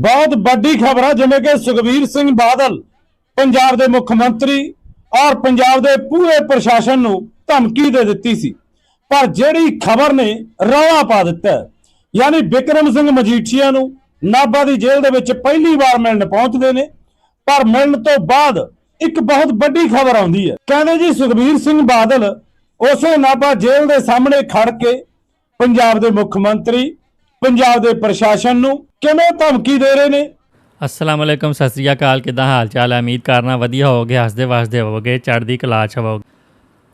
ਬਹੁਤ ਵੱਡੀ ਖਬਰ ਹੈ ਜਿਵੇਂ ਕਿ ਸੁਖਬੀਰ ਸਿੰਘ ਬਾਦਲ ਪੰਜਾਬ ਦੇ ਮੁੱਖ ਮੰਤਰੀ ਔਰ ਪੰਜਾਬ ਦੇ ਪੂਰੇ ਪ੍ਰਸ਼ਾਸਨ ਨੂੰ ਧਮਕੀ ਦੇ ਦਿੱਤੀ ਸੀ। ਪਰ ਜਿਹੜੀ ਖਬਰ ਨੇ ਰੌਲਾ ਪਾ ਦਿੱਤਾ ਯਾਨੀ ਵਿਕਰਮ ਸਿੰਘ ਮਜੀਠੀਆ ਨੂੰ ਨਾਭਾ ਦੀ ਜੇਲ੍ਹ ਦੇ ਵਿੱਚ ਪਹਿਲੀ ਵਾਰ ਮਿਲਣ ਪਹੁੰਚਦੇ ਨੇ, ਪਰ ਮਿਲਣ ਤੋਂ ਬਾਅਦ ਇੱਕ ਬਹੁਤ ਵੱਡੀ ਖਬਰ ਆਉਂਦੀ ਹੈ। ਕਹਿੰਦੇ ਜੀ ਸੁਖਬੀਰ ਸਿੰਘ ਬਾਦਲ ਉਸੇ ਨਾਭਾ ਜੇਲ੍ਹ ਦੇ ਸਾਹਮਣੇ ਖੜ ਕੇ ਪੰਜਾਬ ਦੇ ਮੁੱਖ ਮੰਤਰੀ ਪੰਜਾਬ ਦੇ ਪ੍ਰਸ਼ਾਸਨ ਨੂੰ ਕਿਵੇਂ ਧਮਕੀ ਦੇ ਰਹੇ ਨੇ? ਅਸਲਾਮ ਅਲੈਕਮ, ਸਤਿ ਸ੍ਰੀ ਅਕਾਲ, ਕਿਦਾਂ ਹਾਲ ਚਾਲ ਹੈ? ਉਮੀਦ ਕਰਨਾ ਵਧੀਆ ਹੋਵੋਗੇ, ਹੱਸਦੇ ਵਸਦੇ ਹੋਵੋਗੇ, ਚੜ੍ਹਦੀ ਕਲਾ ਚ ਹੋਵੋਗੇ।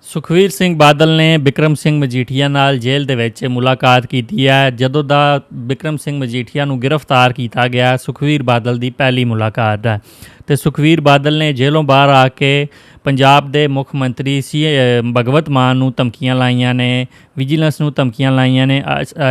ਸੁਖਵੀਰ ਸਿੰਘ ਬਾਦਲ ਨੇ ਬਿਕਰਮ ਸਿੰਘ ਮਜੀਠੀਆ ਨਾਲ ਜੇਲ੍ਹ ਦੇ ਵਿੱਚ ਮੁਲਾਕਾਤ ਕੀਤੀ ਹੈ। ਜਦੋਂ ਦਾ ਬਿਕਰਮ ਸਿੰਘ ਮਜੀਠੀਆ ਨੂੰ ਗ੍ਰਿਫਤਾਰ ਕੀਤਾ ਗਿਆ, ਸੁਖਵੀਰ ਬਾਦਲ ਦੀ ਪਹਿਲੀ ਮੁਲਾਕਾਤ ਹੈ। ਤੇ ਸੁਖਵੀਰ ਬਾਦਲ ਨੇ ਜੇਲ੍ਹੋਂ ਬਾਹਰ ਆ ਕੇ ਪੰਜਾਬ ਦੇ ਮੁੱਖ ਮੰਤਰੀ ਸੀ ਭਗਵਤ ਮਾਨ ਨੂੰ ਧਮਕੀਆਂ ਲਾਈਆਂ ਨੇ, ਵਿਜੀਲੈਂਸ ਨੂੰ ਧਮਕੀਆਂ ਲਾਈਆਂ ਨੇ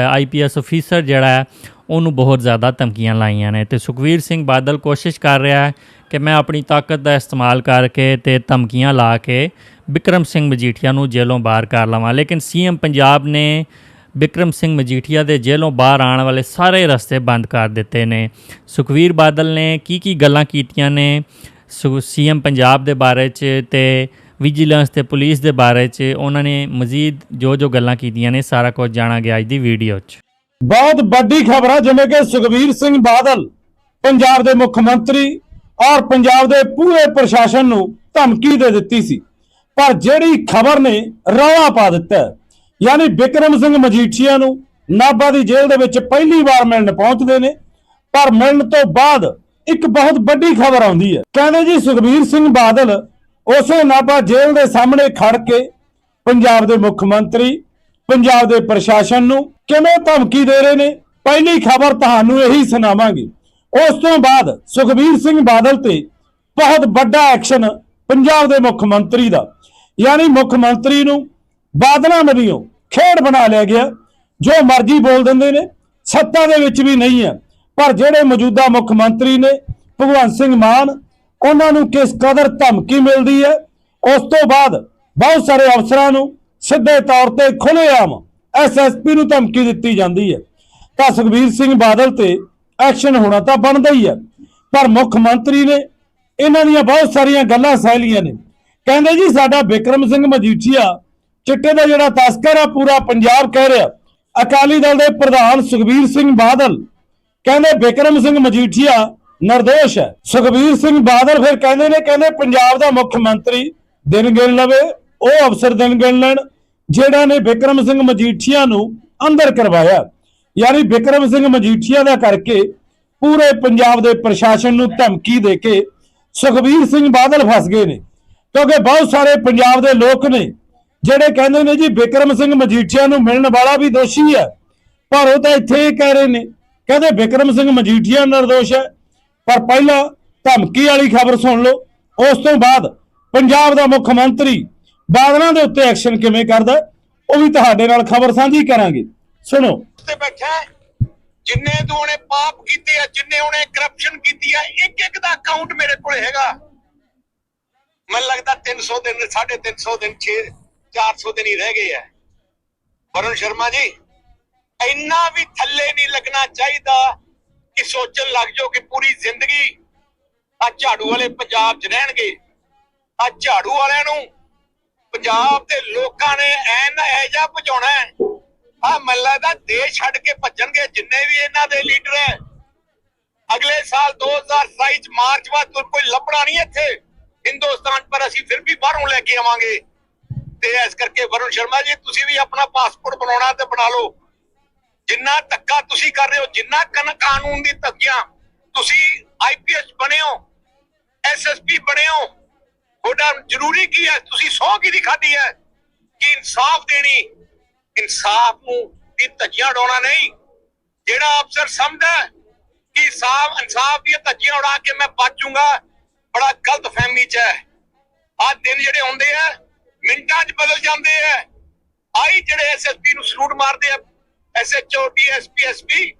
ਆਈਪੀਐਸ ਅਫੀਸਰ ਜਿਹੜਾ ਹੈ, ਉਹਨੂੰ ਬਹੁਤ ਜ਼ਿਆਦਾ ਧਮਕੀਆਂ ਲਾਈਆਂ ਨੇ ਤੇ ਸੁਖਵੀਰ ਸਿੰਘ ਬਾਦਲ ਕੋਸ਼ਿਸ਼ ਕਰ ਰਿਹਾ ਹੈ ਕਿ ਮੈਂ ਆਪਣੀ ਤਾਕਤ ਦਾ ਇਸਤੇਮਾਲ ਕਰਕੇ ਤੇ ਧਮਕੀਆਂ ਲਾ ਕੇ ਵਿਕਰਮ ਸਿੰਘ ਮਜੀਠੀਆ ਨੂੰ ਜੇਲ੍ਹੋਂ ਬਾਹਰ ਕਰ ਲਵਾਂ। ਲੇਕਿਨ ਸੀਐਮ ਪੰਜਾਬ ਨੇ ਵਿਕਰਮ ਸਿੰਘ ਮਜੀਠੀਆ ਦੇ ਜੇਲ੍ਹੋਂ ਬਾਹਰ ਆਉਣ ਵਾਲੇ ਸਾਰੇ ਰਸਤੇ ਬੰਦ ਕਰ ਦਿੱਤੇ ਨੇ। ਸੁਖਵੀਰ ਬਾਦਲ ਨੇ ਕੀ ਕੀ ਗੱਲਾਂ ਕੀਤੀਆਂ ਨੇ? ਸੀਐਮ ਪੰਜਾਬ ਦੇ ਬਾਰੇ 'ਚ ਤੇ ਵਿਜੀਲੈਂਸ ਤੇ ਪੁਲਿਸ ਦੇ ਬਾਰੇ 'ਚ ਉਹਨਾਂ ਨੇ ਮਜ਼ੀਦ ਜੋ ਜੋ ਗੱਲਾਂ ਕੀਤੀਆਂ ਨੇ, ਸਾਰਾ ਕੁਝ ਜਾਣਾਂਗੇ ਅੱਜ ਦੀ ਵੀਡੀਓ 'ਚ। ਬਹੁਤ ਵੱਡੀ ਖਬਰ ਹੈ ਜਿਵੇਂ ਕਿ ਸੁਖਬੀਰ ਸਿੰਘ ਬਾਦਲ ਪੰਜਾਬ ਦੇ ਮੁੱਖ ਮੰਤਰੀ ਔਰ ਪੰਜਾਬ ਦੇ ਪੂਰੇ ਪ੍ਰਸ਼ਾਸਨ ਨੂੰ ਧਮਕੀ ਦੇ ਦਿੱਤੀ ਸੀ। ਪਰ ਜਿਹੜੀ ਖਬਰ ਨੇ ਰੌਲਾ ਪਾ ਦਿੱਤਾ ਯਾਨੀ ਵਿਕਰਮ ਸਿੰਘ ਮਜੀਠੀਆ ਨੂੰ ਨਾਭਾ ਦੀ ਜੇਲ੍ਹ ਦੇ ਵਿੱਚ ਪਹਿਲੀ ਵਾਰ ਮਿਲਣ ਪਹੁੰਚਦੇ ਨੇ, ਪਰ ਮਿਲਣ ਤੋਂ ਬਾਅਦ ਇੱਕ ਬਹੁਤ ਵੱਡੀ ਖਬਰ ਆਉਂਦੀ ਹੈ। ਕਹਿੰਦੇ ਜੀ ਸੁਖਬੀਰ ਸਿੰਘ ਬਾਦਲ ਉਸੇ ਨਾਭਾ ਜੇਲ੍ਹ ਦੇ ਸਾਹਮਣੇ ਖੜ ਕੇ ਪੰਜਾਬ ਦੇ ਮੁੱਖ ਮੰਤਰੀ, ਪੰਜਾਬ ਦੇ ਪ੍ਰਸ਼ਾਸਨ ਨੂੰ ਕਿਵੇਂ ਧਮਕੀ ਦੇ ਰਹੇ ਨੇ, ਪਹਿਲੀ ਖਬਰ ਤੁਹਾਨੂੰ ਇਹੀ ਸੁਣਾਵਾਂਗੇ। ਉਸ ਤੋਂ ਬਾਅਦ ਸੁਖਬੀਰ ਸਿੰਘ ਬਾਦਲ ਤੇ ਬਹੁਤ ਵੱਡਾ ਐਕਸ਼ਨ ਪੰਜਾਬ ਦੇ ਮੁੱਖ ਮੰਤਰੀ ਦਾ। ਯਾਨੀ ਮੁੱਖ ਮੰਤਰੀ ਨੂੰ ਬਾਦਲਾਂ ਮਦੀਓ ਖੇਡ ਬਣਾ ਲਿਆ ਗਿਆ, ਜੋ ਮਰਜ਼ੀ ਬੋਲ ਦਿੰਦੇ ਨੇ, ਸੱਤਾ ਦੇ ਵਿੱਚ ਵੀ ਨਹੀਂ ਹੈ। ਪਰ ਜਿਹੜੇ ਮੌਜੂਦਾ ਮੁੱਖ ਮੰਤਰੀ ਨੇ ਭਗਵੰਤ ਸਿੰਘ ਮਾਨ, ਉਹਨਾਂ ਨੂੰ ਕਿਸ ਕਦਰ ਧਮਕੀ ਮਿਲਦੀ ਹੈ? ਉਸ ਤੋਂ ਬਾਅਦ ਬਹੁਤ ਸਾਰੇ ਅਫਸਰਾਂ ਨੂੰ ਸਿੱਧੇ ਤੌਰ ਤੇ ਖੁੱਲ੍ਹੇਆਮ ਐਸਐਸਪੀ ਨੂੰ ਧਮਕੀ ਦਿੱਤੀ ਜਾਂਦੀ ਹੈ। ਤਾਂ ਸੁਖਬੀਰ ਸਿੰਘ ਬਾਦਲ ਤੇ ਐਕਸ਼ਨ ਹੋਣਾ ਤਾਂ ਬਣਦਾ ਹੀ ਹੈ। ਪਰ ਮੁੱਖ ਮੰਤਰੀ ਨੇ ਇਹਨਾਂ ਦੀਆਂ ਬਹੁਤ ਸਾਰੀਆਂ ਗੱਲਾਂ ਸਹਿ ਸਹਿਲੀਆਂ ਨੇ। ਕਹਿੰਦੇ ਜੀ, ਸਾਡਾ ਵਿਕਰਮ ਸਿੰਘ ਮਜੀਠੀਆ ਚਿੱਟੇ ਦਾ ਜਿਹੜਾ ਤਸਕਰ ਆ, ਪੂਰਾ ਪੰਜਾਬ ਕਹਿ ਰਿਹਾ। ਅਕਾਲੀ ਦਲ ਦੇ ਪ੍ਰਧਾਨ ਸੁਖਬੀਰ ਸਿੰਘ ਬਾਦਲ ਕਹਿੰਦੇ ਬਿਕਰਮ ਸਿੰਘ ਮਜੀਠੀਆ ਨਿਰਦੋਸ਼ ਹੈ। ਸੁਖਬੀਰ ਸਿੰਘ ਬਾਦਲ ਫਿਰ ਕਹਿੰਦੇ ਨੇ, ਕਹਿੰਦੇ ਪੰਜਾਬ ਦਾ ਮੁੱਖ ਮੰਤਰੀ ਦਿਨ ਗਿਣ ਲਵੇ, ਉਹ ਅਫਸਰ ਦਿਨ ਗਿਣ ਲੈਣ, ਜਿਹੜਾ ਨੇ ਵਿਕਰਮ ਸਿੰਘ ਮਜੀਠੀਆ ਨੂੰ ਅੰਦਰ ਕਰਵਾਇਆ। ਯਾਨੀ ਬਿਕਰਮ ਸਿੰਘ ਮਜੀਠੀਆ ਦਾ ਕਰਕੇ ਪੂਰੇ ਪੰਜਾਬ ਦੇ ਪ੍ਰਸ਼ਾਸਨ ਨੂੰ ਧਮਕੀ ਦੇ ਕੇ ਸੁਖਬੀਰ ਸਿੰਘ ਬਾਦਲ ਫਸ ਗਏ ਨੇ। ਕਿਉਂਕਿ ਬਹੁਤ ਸਾਰੇ ਪੰਜਾਬ ਦੇ ਲੋਕ ਨੇ, ਜਿਹੜੇ ਕਹਿੰਦੇ ਨੇ ਜੀ ਬਿਕਰਮ ਸਿੰਘ ਮਜੀਠੀਆ ਨੂੰ ਮਿਲਣ ਵਾਲਾ ਵੀ ਦੋਸ਼ੀ ਹੈ, ਪਰ ਉਹ ਤਾਂ ਇੱਥੇ ਹੀ ਕਹਿ ਰਹੇ ਨੇ। ਕਹਿੰਦੇ ਵਿਕਰਮ ਸਿੰਘ ਮਜੀਠੀਆ ਨਿਰਦੋਸ਼ ਹੈ, ਪਰ ਪਹਿਲਾਂ ਧਮਕੀ ਵਾਲੀ ਖਬਰ ਸੁਣ ਲਓ। ਉਸ ਤੋਂ ਬਾਅਦ ਪੰਜਾਬ ਦਾ ਮੁੱਖ ਮੰਤਰੀ ਬਾਦਲਾਂ ਦੇ ਉੱਤੇ ਐਕਸ਼ਨ ਕਿਵੇਂ ਕਰਦਾ ਉਹ ਵੀ ਤੁਹਾਡੇ ਨਾਲ ਖਬਰ ਸਾਂਝੀ ਕਰਾਂਗੇ। ਸੁਣੋ। ਤੇ ਬੈਠਾ ਜਿੰਨੇ ਤੂੰ ਉਹਨੇ ਪਾਪ ਕੀਤੇ ਆ, ਜਿੰਨੇ ਉਹਨੇ ਕਰਪਸ਼ਨ ਕੀਤੀ ਆ ਇੱਕ ਇੱਕ ਦਾ ਅਕਾਊਂਟ ਮੇਰੇ ਕੋਲ ਹੈਗਾ। ਮੈਨੂੰ ਲੱਗਦਾ 300 ਦਿਨ 350 ਦਿਨ 6 400 ਦਿਨ ਹੀ ਰਹਿ ਗਏ ਆ। ਵਰੁਣ ਸ਼ਰਮਾ ਜੀ ਇੰਨਾ ਵੀ ਥੱਲੇ ਨਹੀਂ ਲੱਗਣਾ ਚਾਹੀਦਾ ਕਿ ਸੋਚਣ ਲੱਗ ਜਾਓ ਕਿ ਪੂਰੀ ਜ਼ਿੰਦਗੀ ਆ ਝਾੜੂ ਵਾਲੇ ਪੰਜਾਬ 'ਚ ਰਹਿਣਗੇ। ਆ ਝਾੜੂ ਵਾਲਿਆਂ ਨੂੰ ਪੰਜਾਬ ਦੇ ਲੋਕਾਂ ਨੇ ਐਨ ਐਜਾ ਭਜਾਉਣਾ ਆ ਮੱਲਾ ਦਾ ਦੇਸ਼ ਛੱਡ ਕੇ ਭੱਜਣਗੇ ਜਿੰਨੇ ਵੀ ਇਹਨਾਂ ਦੇ ਲੀਡਰ ਹੈ। ਅਗਲੇ ਸਾਲ 2027 ਚ ਮਾਰਚ ਬਾਅਦ ਕੋਈ ਲੱਭਣਾ ਨਹੀਂ ਇੱਥੇ। ਹਿੰਦੁਸਤਾਨ ਪਰ ਅਸੀਂ ਫਿਰ ਵੀ ਬਾਹਰੋਂ ਲੈ ਕੇ ਆਵਾਂਗੇ। ਤੇ ਇਸ ਕਰਕੇ ਵਰੁਣ ਸ਼ਰਮਾ ਜੀ, ਤੁਸੀਂ ਵੀ ਆਪਣਾ ਪਾਸਪੋਰਟ ਬਣਾਉਣਾ ਤੇ ਬਣਾ ਲਓ। ਜਿੰਨਾ ਧੱਕਾ ਤੁਸੀਂ ਕਰ ਰਹੇ ਹੋ, ਜਿੰਨਾ ਕਨ ਕਾਨੂੰਨ ਦੀ ਧੱਕੀਆਂ ਤੁਸੀਂ ਆਈਪੀਐਸ ਬਣੇ ਹੋ ਐਸਐਸਪੀ ਬਣੇ ਹੋ, ਤੁਹਾਡਾ ਜ਼ਰੂਰੀ ਕੀ ਹੈ? ਤੁਸੀਂ ਸੌ ਕੀ ਦੀ ਹੈ? ਕਿ ਇਨਸਾਫ ਦੇਣੀ? ਇਨਸਾਫ ਨੂੰ ਦੀ ਧੱਜੀਆਂ ਉਡਾਉਣਾ ਨਹੀਂ। ਜਿਹੜਾ ਅਫਸਰ ਸਮਝਦਾ ਹੈ ਕਿ ਸਾਫ਼ ਇਨਸਾਫ ਦੀਆਂ ਧੱਜੀਆਂ ਉਡਾ ਕੇ ਮੈਂ ਬਚੂੰਗਾ ਬੜਾ ਗਲਤ ਫਹਿਮੀ ਚ ਹੈ। ਆ ਦਿਨ ਜਿਹੜੇ ਹੁੰਦੇ ਆ, ਮਿੰਟਾਂ 'ਚ ਬਦਲ ਜਾਂਦੇ ਆ। ਆਈ ਜਿਹੜੇ ਐਸਐਸਪੀ ਨੂੰ ਸਲੂਟ ਮਾਰਦੇ ਆ ਐਸਐਚਓ ਡੀਐਸਪੀ ਐਸਪੀ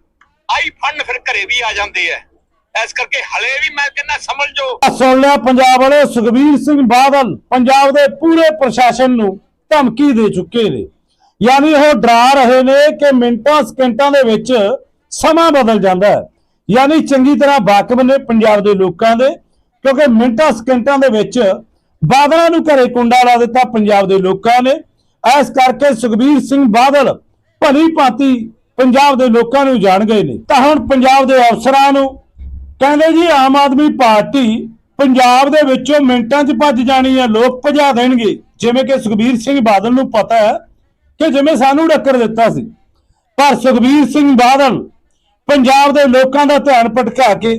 ਆਈ ਫੰਡ ਫਿਰ ਘਰੇ ਵੀ ਆ ਜਾਂਦੇ ਆ ਇਸ ਕਰਕੇ ਹਲੇ ਵੀ ਮੈਂ ਕਹਿੰਦਾ ਸਮਝ ਜੋ। ਸੁਣ ਲਿਆ ਪੰਜਾਬ ਵਾਲੇ ਸੁਖਬੀਰ ਸਿੰਘ ਬਾਦਲ, ਪੰਜਾਬ ਦੇ ਪੂਰੇ ਪ੍ਰਸ਼ਾਸਨ ਨੂੰ ਧਮਕੀ ਦੇ ਚੁੱਕੇ ਨੇ। ਯਾਨੀ ਉਹ ਡਰਾ ਰਹੇ ਨੇ ਕਿ ਮਿੰਟਾਂ, ਸਕਿੰਟਾਂ ਦੇ ਵਿੱਚ ਸਮਾਂ ਬਦਲ ਜਾਂਦਾ ਹੈ ਯਾਨੀ ਚੰਗੀ ਤਰ੍ਹਾਂ ਵਾਕਬ ਨੇ ਪੰਜਾਬ ਦੇ ਲੋਕਾਂ ਦੇ, ਕਿਉਂਕਿ ਮਿੰਟਾਂ, ਸਕਿੰਟਾਂ ਦੇ ਵਿੱਚ ਬਾਦਲਾਂ ਨੂੰ ਘਰੇ ਕੁੰਡਾ ਲਾ ਦਿੱਤਾ ਪੰਜਾਬ ਦੇ ਲੋਕਾਂ ਨੇ। ਇਸ ਕਰਕੇ ਸੁਖਬੀਰ ਸਿੰਘ ਬਾਦਲ ਭਲੀ ਭਾਂਤੀ ਪੰਜਾਬ ਦੇ ਲੋਕਾਂ ਨੂੰ ਜਾਣ ਗਏ ਨੇ। ਤਾਂ ਹੁਣ ਪੰਜਾਬ ਦੇ ਅਫਸਰਾਂ ਨੂੰ ਕਹਿੰਦੇ ਜੀ, ਆਮ ਆਦਮੀ ਪਾਰਟੀ ਪੰਜਾਬ ਦੇ ਵਿੱਚੋਂ ਮਿੰਟਾਂ 'ਚ ਭੱਜ ਜਾਣੀ ਹੈ, ਲੋਕ ਭਜਾ ਦੇਣਗੇ। ਜਿਵੇਂ ਕਿ ਸੁਖਬੀਰ ਸਿੰਘ ਬਾਦਲ ਨੂੰ ਪਤਾ ਹੈ ਕਿ ਜਿਵੇਂ ਸਾਨੂੰ ਡੱਕਰ ਦਿੱਤਾ ਸੀ, ਪਰ ਸੁਖਬੀਰ ਸਿੰਘ ਬਾਦਲ ਪੰਜਾਬ ਦੇ ਲੋਕਾਂ ਦਾ ਧਿਆਨ ਭਟਕਾ ਕੇ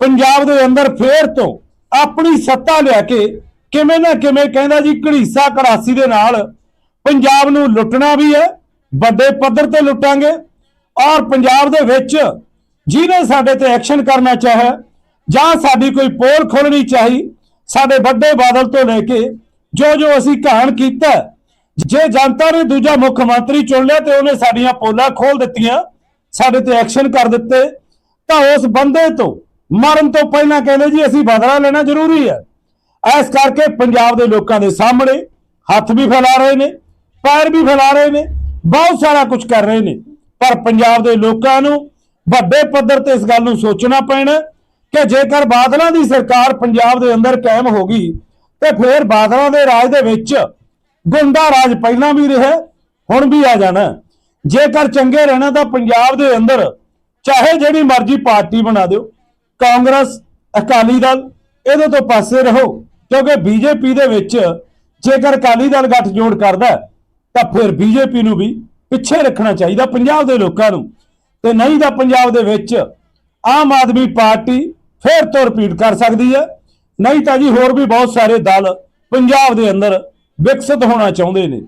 ਪੰਜਾਬ ਦੇ ਅੰਦਰ ਫੇਰ ਤੋਂ ਆਪਣੀ ਸੱਤਾ ਲਿਆ ਕੇ ਕਿਵੇਂ ਨਾ ਕਿਵੇਂ ਕਹਿੰਦਾ ਜੀ, ਘੜੀਸਾ ਕੜਾਸੀ ਦੇ ਨਾਲ ਪੰਜਾਬ ਨੂੰ ਲੁੱਟਣਾ ਵੀ ਹੈ ਵੱਡੇ ਪੱਧਰ ਤੇ ਲੁੱਟਾਂਗੇ ਔਰ ਪੰਜਾਬ ਦੇ ਵਿੱਚ ਜਿਹਨੇ ਸਾਡੇ ਤੇ ਐਕਸ਼ਨ ਕਰਨਾ ਚਾਹਿਆ ਜਾਂ ਸਾਡੀ ਕੋਈ ਪੋਲ ਖੋਲਣੀ ਚਾਹੀ, ਸਾਡੇ ਵੱਡੇ ਬਾਦਲ ਤੋਂ ਲੈ ਕੇ ਜੋ ਜੋ ਅਸੀਂ ਕਹਾਣ ਕੀਤਾ, ਜੇ ਜਨਤਾ ਨੇ ਦੂਜਾ ਮੁੱਖ ਮੰਤਰੀ ਚੁਣ ਲਿਆ ਤੇ ਉਹਨੇ ਸਾਡੀਆਂ ਪੋਲਾਂ ਖੋਲ ਦਿੱਤੀਆਂ, ਸਾਡੇ ਤੇ ਐਕਸ਼ਨ ਕਰ ਦਿੱਤੇ, ਤਾਂ ਉਸ ਬੰਦੇ ਤੋਂ, ਮਰਨ ਤੋਂ ਪਹਿਲਾਂ ਕਹਿੰਦੇ ਜੀ ਅਸੀਂ ਬਦਲਾ ਲੈਣਾ ਜ਼ਰੂਰੀ ਹੈ। ਇਸ ਕਰਕੇ ਪੰਜਾਬ ਦੇ ਲੋਕਾਂ ਦੇ ਸਾਹਮਣੇ ਹੱਥ ਵੀ ਫੈਲਾ ਰਹੇ ਨੇ, ਪੈਰ ਵੀ ਫੈਲਾ ਰਹੇ ਨੇ ਬਹੁਤ ਸਾਰਾ ਕੁਝ ਕਰ ਰਹੇ ਨੇ। ਪਰ ਪੰਜਾਬ ਦੇ ਲੋਕਾਂ ਨੂੰ ਵੱਡੇ ਪੱਧਰ ਤੇ ਇਸ ਗੱਲ ਨੂੰ ਸੋਚਣਾ ਪੈਣਾ ਕਿ ਜੇਕਰ ਬਾਦਲਾਂ ਦੀ ਸਰਕਾਰ ਪੰਜਾਬ ਦੇ ਅੰਦਰ ਕਾਇਮ ਹੋ ਗਈ, ਤੇ ਫਿਰ ਬਾਦਲਾਂ ਦੇ ਰਾਜ ਦੇ ਵਿੱਚ ਗੁੰਡਾ ਰਾਜ ਪਹਿਲਾਂ ਵੀ ਰਿਹਾ, ਹੁਣ ਵੀ ਆ ਜਾਣਾ। ਜੇਕਰ ਚੰਗੇ ਰਹਿਣਾ ਤਾਂ ਪੰਜਾਬ ਦੇ ਅੰਦਰ ਚਾਹੇ ਜਿਹੜੀ ਮਰਜ਼ੀ ਪਾਰਟੀ ਬਣਾ ਦਿਓ, ਕਾਂਗਰਸ, ਅਕਾਲੀ ਦਲ, ਇਹਦੇ ਤੋਂ ਪਾਸੇ ਰਹੋ, ਕਿਉਂਕਿ ਬੀਜੇਪੀ ਦੇ ਵਿੱਚ ਜੇਕਰ ਅਕਾਲੀ ਦਲ ਗੱਠਜੋੜ ਕਰਦਾ ਤਾਂ ਫਿਰ ਬੀਜੇਪੀ ਨੂੰ ਵੀ ਪਿੱਛੇ ਰੱਖਣਾ ਚਾਹੀਦਾ ਪੰਜਾਬ ਦੇ ਲੋਕਾਂ ਨੂੰ। ਤੇ ਨਹੀਂ ਤਾਂ ਪੰਜਾਬ ਦੇ ਵਿੱਚ ਆਮ ਆਦਮੀ ਪਾਰਟੀ ਫਿਰ ਤੋਂ ਰਿਪੀਟ ਕਰ ਸਕਦੀ ਹੈ। ਨਹੀਂ ਤਾਂ ਜੀ ਹੋਰ ਵੀ ਬਹੁਤ ਸਾਰੇ ਦਲ ਪੰਜਾਬ ਦੇ ਅੰਦਰ ਵਿਕਸਿਤ ਹੋਣਾ ਚਾਹੁੰਦੇ ਨੇ।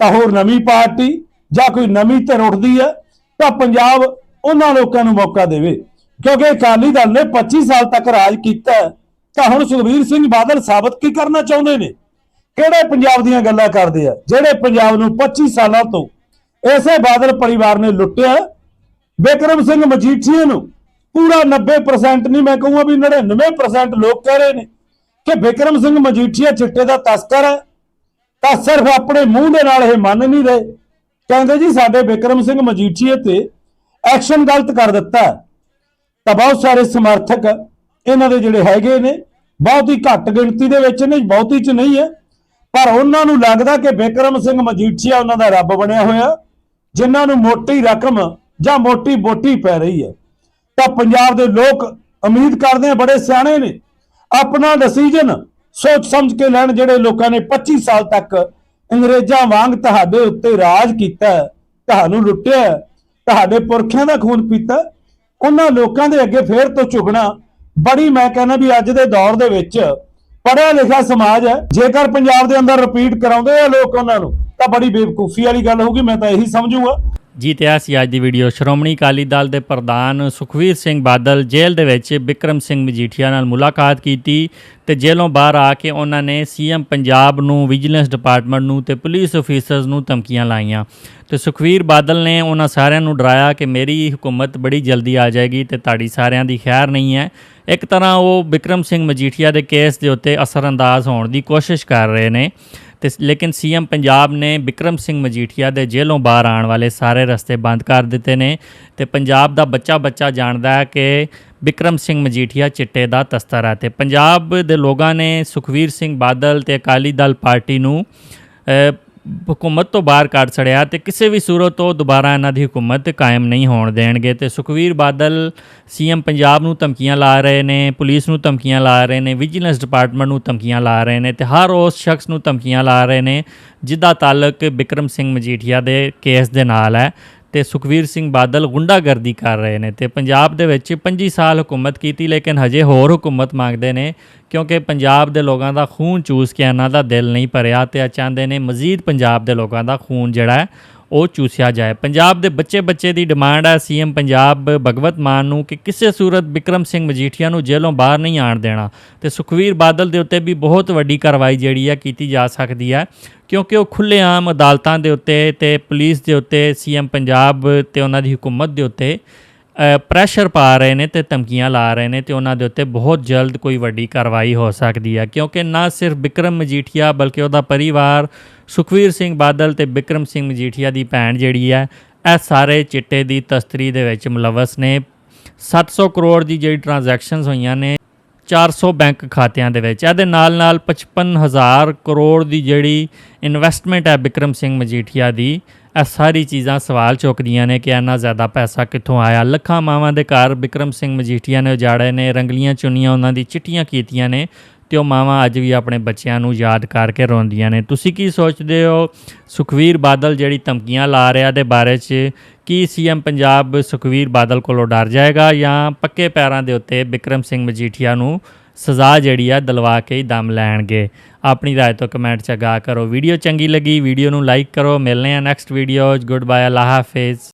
ਤਾਂ ਹੋਰ ਨਵੀਂ ਪਾਰਟੀ ਜਾਂ ਕੋਈ ਨਵੀਂ ਧਿਰ ਉੱਠਦੀ ਹੈ ਤਾਂ ਪੰਜਾਬ ਉਹਨਾਂ ਲੋਕਾਂ ਨੂੰ ਮੌਕਾ ਦੇਵੇ। ਕਿਉਂਕਿ ਅਕਾਲੀ ਦਲ ਨੇ 25 ਸਾਲ ਤੱਕ ਰਾਜ ਕੀਤਾ ਤਾਂ ਹੁਣ ਸੁਖਬੀਰ ਸਿੰਘ ਬਾਦਲ ਸਾਬਤ ਕੀ ਕਰਨਾ ਚਾਹੁੰਦੇ ਨੇ? ਕਿਹੜੇ ਪੰਜਾਬ ਦੀਆਂ ਗੱਲਾਂ ਕਰਦੇ ਆ? ਜਿਹੜੇ ਪੰਜਾਬ ਨੂੰ 25 ਸਾਲਾਂ ਤੋਂ ਇਸੇ ਬਾਦਲ ਪਰਿਵਾਰ ਨੇ ਲੁੱਟਿਆ ਬਿਕਰਮ ਸਿੰਘ ਮਜੀਠੀਆ ਨੂੰ ਪੂਰਾ 90% ਨਹੀਂ, ਮੈਂ ਕਹੂੰਗਾ ਵੀ 99% ਲੋਕ ਕਹਿ ਰਹੇ ਨੇ ਕਿ ਬਿਕਰਮ ਸਿੰਘ ਮਜੀਠੀਆ ਚਿੱਟੇ ਦਾ ਤਸਕਰ ਹੈ ਤਾਂ ਸਿਰਫ ਆਪਣੇ ਮੂੰਹ ਦੇ ਨਾਲ ਇਹ ਮੰਨ ਨਹੀਂ ਰਹੇ। ਕਹਿੰਦੇ ਜੀ, ਸਾਡੇ ਬਿਕਰਮ ਸਿੰਘ ਮਜੀਠੀਏ ਤੇ ਐਕਸ਼ਨ ਗਲਤ ਕਰ ਦਿੱਤਾ ਤਾਂ ਬਹੁਤ ਸਾਰੇ ਸਮਰਥਕ ਇਹਨਾਂ ਦੇ ਜਿਹੜੇ ਹੈਗੇ ਨੇ, ਬਹੁਤ ਹੀ ਘੱਟ ਗਿਣਤੀ ਦੇ ਵਿੱਚ ਨੇ, ਬਹੁਤੀ ਚ ਨਹੀਂ ਹੈ। ਪਰ ਉਹਨਾਂ ਨੂੰ ਲੱਗਦਾ ਕਿ ਬਿਕਰਮ ਸਿੰਘ ਮਜੀਠੀਆ ਉਹਨਾਂ ਦਾ ਰੱਬ ਬਣਿਆ ਹੋਇਆ, ਜਿਨ੍ਹਾਂ ਨੂੰ ਮੋਟੀ ਰਕਮ ਜਾਂ ਮੋਟੀ ਬੋਟੀ ਪੈ ਰਹੀ ਹੈ। ਤਾਂ ਪੰਜਾਬ ਦੇ ਲੋਕ ਉਮੀਦ ਕਰਦੇ ਆ, ਬੜੇ ਸਿਆਣੇ ਨੇ। ਆਪਣਾ ਡਿਸੀਜਨ ਸੋਚ ਸਮਝ ਕੇ ਲੈਣ ਜਿਹੜੇ ਲੋਕਾਂ ਨੇ 25 ਸਾਲ ਤੱਕ ਅੰਗਰੇਜ਼ਾਂ ਵਾਂਗ ਤੁਹਾਡੇ ਉੱਤੇ ਰਾਜ ਕੀਤਾ, ਤੁਹਾਨੂੰ ਲੁੱਟਿਆ, ਤੁਹਾਡੇ ਪੁਰਖਿਆਂ ਦਾ ਖੂਨ ਪੀਤਾ। ਉਹਨਾਂ ਲੋਕਾਂ ਦੇ ਅੱਗੇ ਫੇਰ ਤੋਂ ਝੁਕਣਾ, ਬੜੀ ਮੈਂ ਕਹਿੰਦਾ ਵੀ ਅੱਜ ਦੇ ਦੌਰ ਦੇ ਵਿੱਚ ਪੜ੍ਹਿਆ ਲਿਖਿਆ ਸਮਾਜ ਹੈ। ਜੇਕਰ ਪੰਜਾਬ ਦੇ ਅੰਦਰ ਰਿਪੀਟ ਕਰਾਉਂਦੇ ਆ ਲੋਕ ਉਹਨਾਂ ਨੂੰ, ਤਾਂ ਬੜੀ ਬੇਵਕੂਫੀ ਵਾਲੀ ਗੱਲ ਹੋਊਗੀ, ਮੈਂ ਤਾਂ ਇਹੀ ਸਮਝੂਗਾ। ਜੀ ਤੇ ਆ ਸੀ ਅੱਜ ਦੀ ਵੀਡੀਓ ਸ਼੍ਰੋਮਣੀ ਅਕਾਲੀ ਦਲ ਦੇ ਪ੍ਰਧਾਨ ਸੁਖਵੀਰ ਸਿੰਘ ਬਾਦਲ ਜੇਲ੍ਹ ਦੇ ਵਿੱਚ ਬਿਕਰਮ ਸਿੰਘ ਮਜੀਠੀਆ ਨਾਲ ਮੁਲਾਕਾਤ ਕੀਤੀ ਤੇ ਜੇਲ੍ਹੋਂ ਬਾਹਰ ਆ ਕੇ ਉਹਨਾਂ ਨੇ ਸੀਐਮ ਪੰਜਾਬ ਨੂੰ, ਵਿਜੀਲੈਂਸ ਡਿਪਾਰਟਮੈਂਟ ਨੂੰ ਤੇ ਪੁਲਿਸ ਅਫੀਸਰਸ ਨੂੰ ਧਮਕੀਆਂ ਲਾਈਆਂ। ਤੇ ਸੁਖਵੀਰ ਬਾਦਲ ਨੇ ਉਹਨਾਂ ਸਾਰਿਆਂ ਨੂੰ ਡਰਾਇਆ ਕਿ ਮੇਰੀ ਹਕੂਮਤ ਬੜੀ ਜਲਦੀ ਆ ਜਾਏਗੀ ਤੇ ਤੁਹਾਡੀ ਸਾਰਿਆਂ ਦੀ ਖੈਰ ਨਹੀਂ ਹੈ। ਇੱਕ ਤਰ੍ਹਾਂ ਉਹ ਬਿਕਰਮ ਸਿੰਘ ਮਜੀਠੀਆ ਦੇ ਕੇਸ ਦੇ ਉੱਤੇ ਅਸਰਅੰਦਾਜ਼ ਹੋਣ ਦੀ ਕੋਸ਼ਿਸ਼ ਕਰ ਰਹੇ ਨੇ। ਤੇ ਲੇਕਿਨ ਸੀਐਮ ਪੰਜਾਬ ਨੇ ਬਿਕਰਮ ਸਿੰਘ ਮਜੀਠੀਆ ਦੇ ਜੇਲ੍ਹੋਂ ਬਾਹਰ ਆਉਣ ਵਾਲੇ ਸਾਰੇ ਰਸਤੇ ਬੰਦ ਕਰ ਦਿੱਤੇ ਨੇ ਤੇ ਪੰਜਾਬ ਦਾ ਬੱਚਾ ਬੱਚਾ ਜਾਣਦਾ ਹੈ ਕਿ ਬਿਕਰਮ ਸਿੰਘ ਮਜੀਠੀਆ ਚਿੱਟੇ ਦਾ ਤਸਤਰ ਹੈ ਤੇ ਪੰਜਾਬ ਦੇ ਲੋਕਾਂ ਨੇ ਸੁਖਵੀਰ ਸਿੰਘ ਬਾਦਲ ਤੇ ਅਕਾਲੀ ਦਲ ਪਾਰਟੀ ਨੂੰ ਹਕੂਮਤ ਤੋਂ ਬਾਹਰ ਕੱਢ ਛੜਿਆ ਤੇ ਕਿਸੇ ਵੀ ਸੂਰਤ ਤੋਂ ਦੁਬਾਰਾ ਇਹਨਾਂ ਦੀ ਹਕੂਮਤ ਕਾਇਮ ਨਹੀਂ ਹੋਣ ਦੇਣਗੇ। ਤੇ ਸੁਖਵੀਰ ਬਾਦਲ ਸੀਐਮ ਪੰਜਾਬ ਨੂੰ ਧਮਕੀਆਂ ਲਾ ਰਹੇ ਨੇ, ਪੁਲਿਸ ਨੂੰ ਧਮਕੀਆਂ ਲਾ ਰਹੇ ਨੇ, ਵਿਜੀਲੈਂਸ ਡਿਪਾਰਟਮੈਂਟ ਨੂੰ ਧਮਕੀਆਂ ਲਾ ਰਹੇ ਨੇ ਤੇ ਹਰ ਉਸ ਸ਼ਖਸ ਨੂੰ ਧਮਕੀਆਂ ਲਾ ਰਹੇ ਨੇ ਜਿਹਦਾ ਤਾਲੁਕ ਬਿਕਰਮ ਸਿੰਘ ਮਜੀਠੀਆ ਦੇ ਕੇਸ ਦੇ ਨਾਲ ਹੈ। ਤੇ ਸੁਖਵੀਰ ਸਿੰਘ ਬਾਦਲ ਗੁੰਡਾਗਰਦੀ ਕਰ ਰਹੇ ਨੇ ਤੇ ਪੰਜਾਬ ਦੇ ਵਿੱਚ 25 ਸਾਲ ਹਕੂਮਤ ਕੀਤੀ, ਲੇਕਿਨ ਹਜੇ ਹੋਰ ਹਕੂਮਤ ਮੰਗਦੇ ਨੇ, ਕਿਉਂਕਿ ਪੰਜਾਬ ਦੇ ਲੋਕਾਂ ਦਾ ਖੂਨ ਚੂਸ ਕੇ ਇਹਨਾਂ ਦਾ ਦਿਲ ਨਹੀਂ ਭਰਿਆ ਤੇ ਆ ਚਾਹੁੰਦੇ ਨੇ ਮਜ਼ੀਦ ਪੰਜਾਬ ਦੇ ਲੋਕਾਂ ਦਾ ਖੂਨ ਜਿਹੜਾ ਹੈ ਉਹ ਚੂਸਿਆ ਜਾਏ। ਪੰਜਾਬ ਦੇ ਬੱਚੇ ਬੱਚੇ ਦੀ ਡਿਮਾਂਡ ਹੈ ਸੀਐਮ ਪੰਜਾਬ ਭਗਵਤ ਮਾਨ ਨੂੰ ਕਿ ਕਿਸੇ ਸੂਰਤ ਬਿਕਰਮ ਸਿੰਘ ਮਜੀਠੀਆ ਨੂੰ ਜੇਲ੍ਹੋਂ ਬਾਹਰ ਨਹੀਂ ਆਣ ਦੇਣਾ। ਤੇ ਸੁਖਵੀਰ ਬਾਦਲ ਦੇ ਉੱਤੇ ਵੀ ਬਹੁਤ ਵੱਡੀ ਕਾਰਵਾਈ ਜਿਹੜੀ ਹੈ ਕੀਤੀ ਜਾ ਸਕਦੀ ਹੈ, ਕਿਉਂਕਿ ਉਹ ਖੁੱਲ੍ਹੇਆਮ ਅਦਾਲਤਾਂ ਦੇ ਉੱਤੇ ਤੇ ਪੁਲਿਸ ਦੇ ਉੱਤੇ, ਸੀਐਮ ਪੰਜਾਬ ਤੇ ਉਹਨਾਂ ਦੀ ਹਕੂਮਤ ਦੇ ਉੱਤੇ ਪ੍ਰੈਸ਼ਰ ਪਾ ਰਹੇ ਨੇ ਤੇ ਧਮਕੀਆਂ ਲਾ ਰਹੇ ਨੇ ਤੇ ਉਹਨਾਂ ਦੇ ਉੱਤੇ ਬਹੁਤ ਜਲਦ ਕੋਈ ਵੱਡੀ ਕਾਰਵਾਈ ਹੋ ਸਕਦੀ ਹੈ ਕਿਉਂਕਿ ਨਾ ਸਿਰਫ ਬਿਕਰਮ ਮਜੀਠੀਆ ਬਲਕਿ ਉਹਦਾ ਪਰਿਵਾਰ ਸੁਖਵੀਰ ਸਿੰਘ ਬਾਦਲ ਤੇ ਬਿਕਰਮ ਸਿੰਘ ਮਜੀਠੀਆ ਦੀ ਭੈਣ ਜਿਹੜੀ ਹੈ ਇਹ ਸਾਰੇ ਚਿੱਟੇ ਦੀ ਤਸਤਰੀ ਦੇ ਵਿੱਚ ਮੁਲਵਸ ਨੇ। 700 ਕਰੋੜ ਦੀ ਜਿਹੜੀ ਟ੍ਰਾਂਜੈਕਸ਼ਨਸ ਹੋਈਆਂ ਨੇ 400 ਬੈਂਕ ਖਾਤਿਆਂ ਦੇ ਵਿੱਚ। ਇਹਦੇ ਨਾਲ ਨਾਲ 55000 ਕਰੋੜ ਦੀ ਜਿਹੜੀ ਇਨਵੈਸਟਮੈਂਟ ਹੈ ਬਿਕਰਮ ਸਿੰਘ ਮਜੀਠੀਆ ਦੀ ਇਹ ਸਾਰੀ ਚੀਜ਼ਾਂ ਸਵਾਲ ਚੁੱਕਦੀਆਂ ਨੇ ਕਿ ਇੰਨਾ ਜ਼ਿਆਦਾ ਪੈਸਾ ਕਿੱਥੋਂ ਆਇਆ? ਲੱਖਾਂ ਮਾਵਾਂ ਦੇ ਘਰ ਬਿਕਰਮ ਸਿੰਘ ਮਜੀਠੀਆ ਨੇ ਉਜਾੜੇ ਨੇ, ਰੰਗਲੀਆਂ ਚੁੰਨੀਆਂ ਉਹਨਾਂ ਦੀ ਚਿੱਟੀਆਂ ਕੀਤੀਆਂ ਨੇ ਤੇ ਉਹ ਮਾਵਾਂ ਅੱਜ ਵੀ ਆਪਣੇ ਬੱਚਿਆਂ ਨੂੰ ਯਾਦ ਕਰਕੇ ਰੋਂਦੀਆਂ ਨੇ। ਤੁਸੀਂ ਕੀ ਸੋਚਦੇ ਹੋ ਸੁਖਵੀਰ ਬਾਦਲ ਜਿਹੜੀ ਧਮਕੀਆਂ ਲਾ ਰਿਹਾ ਦੇ ਬਾਰੇ 'ਚ? ਕੀ ਸੀਐਮ ਪੰਜਾਬ ਸੁਖਵੀਰ ਬਾਦਲ ਕੋਲੋਂ ਡਰ ਜਾਏਗਾ ਜਾਂ ਪੱਕੇ ਪੈਰਾਂ ਦੇ ਉੱਤੇ ਬਿਕਰਮ ਸਿੰਘ ਮਜੀਠੀਆ ਨੂੰ ਸਜ਼ਾ ਜਿਹੜੀ ਆ ਦਿਲਵਾ ਕੇ ਹੀ ਦਮ ਲੈਣਗੇ। ਆਪਣੀ ਰਾਏ ਤੋਂ ਕਮੈਂਟ ਚ ਗਾ ਕਰੋ। ਵੀਡੀਓ ਚੰਗੀ ਲੱਗੀ, ਵੀਡੀਓ ਨੂੰ ਲਾਈਕ ਕਰੋ। ਮਿਲਨੇ ਆ ਨੈਕਸਟ ਵੀਡੀਓਜ਼ ਗੁੱਡ ਬਾਏ ਅੱਲਾ ਹਾਫਿਜ਼